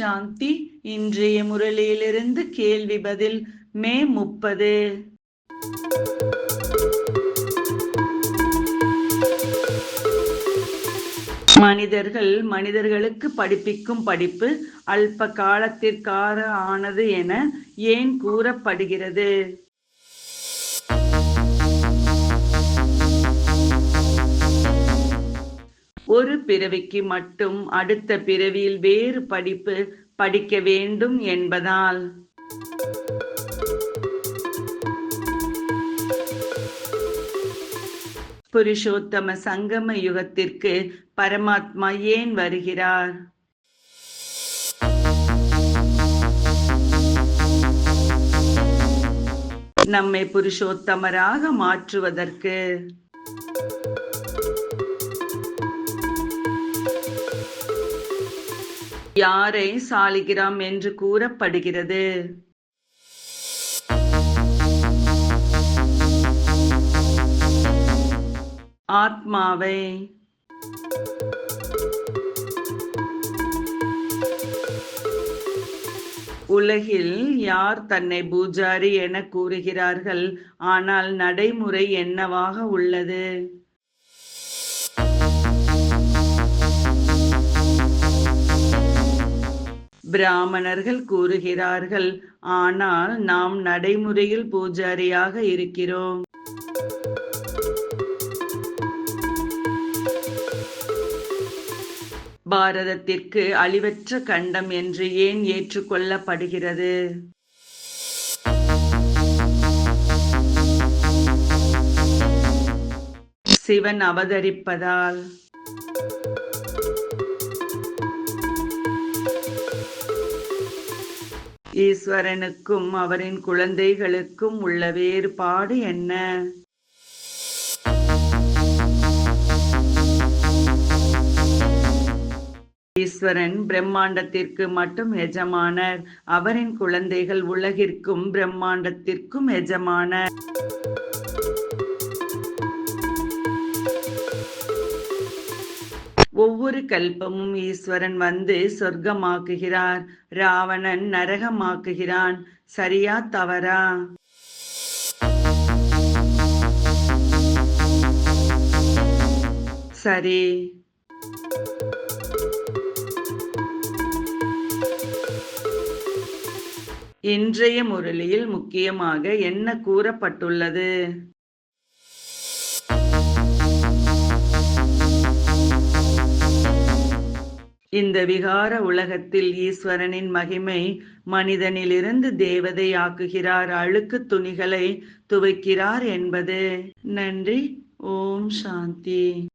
சாந்தி இன்றைய முரளியிலிருந்து கேள்வி பதில் மே முப்பது. மனிதர்கள் மனிதர்களுக்கு படிப்பிக்கும் படிப்பு அல்ப காலத்திற்காக ஆனது என ஏன் கூறப்படுகிறது? ஒரு பிறவிக்கு மட்டும் அடுத்த பிறவியில் வேறு படிப்பு படிக்க வேண்டும் என்பதால். புருஷோத்தம சங்கம யுகத்திற்கு பரமாத்மா ஏன் வருகிறார்? நம்மை புருஷோத்தமராக மாற்றுவதற்கு யாரை சாலிகிராம் என்று கூறப்படுகிறது? ஆத்மாவை. உலகில் யார் தன்னை பூஜாரி என கூறுகிறார்கள்? ஆனால் நடைமுறை என்னவாக உள்ளது? பிராமணர்கள் கூறுகிறார்கள். ஆனால் நாம் நடைமுறையில் பூஜாரியாக இருக்கிறோம். பாரதத்திற்கு அழிவற்ற கண்டம் என்று ஏன் ஏற்றுக்கொள்ளப்படுகிறது? சிவன் அவதரிப்பதால். ஈஸ்வரனுக்கும் அவரின் குழந்தைகளுக்கும் உள்ள வேறுபாடு என்ன? ஈஸ்வரன் பிரம்மாண்டத்திற்கு மட்டும் எஜமானர். அவரின் குழந்தைகள் உலகிற்கும் பிரம்மாண்டத்திற்கும் எஜமானர். கல்பமும் ஈஸ்வரன் வந்து சொர்க்கமாக்குகிறார். ராவணன் நரகமாக்குகிறான். சரியா தவறா? சரி. இன்றைய முரளியில் முக்கியமாக என்ன கூறப்பட்டுள்ளது? இந்த விகார உலகத்தில் ஈஸ்வரனின் மகிமை மனிதனிலிருந்து தேவதை ஆக்குகிறார் அழுக்கு துணிகளை துவைக்கிறார் என்பது. நன்றி. ஓம் சாந்தி.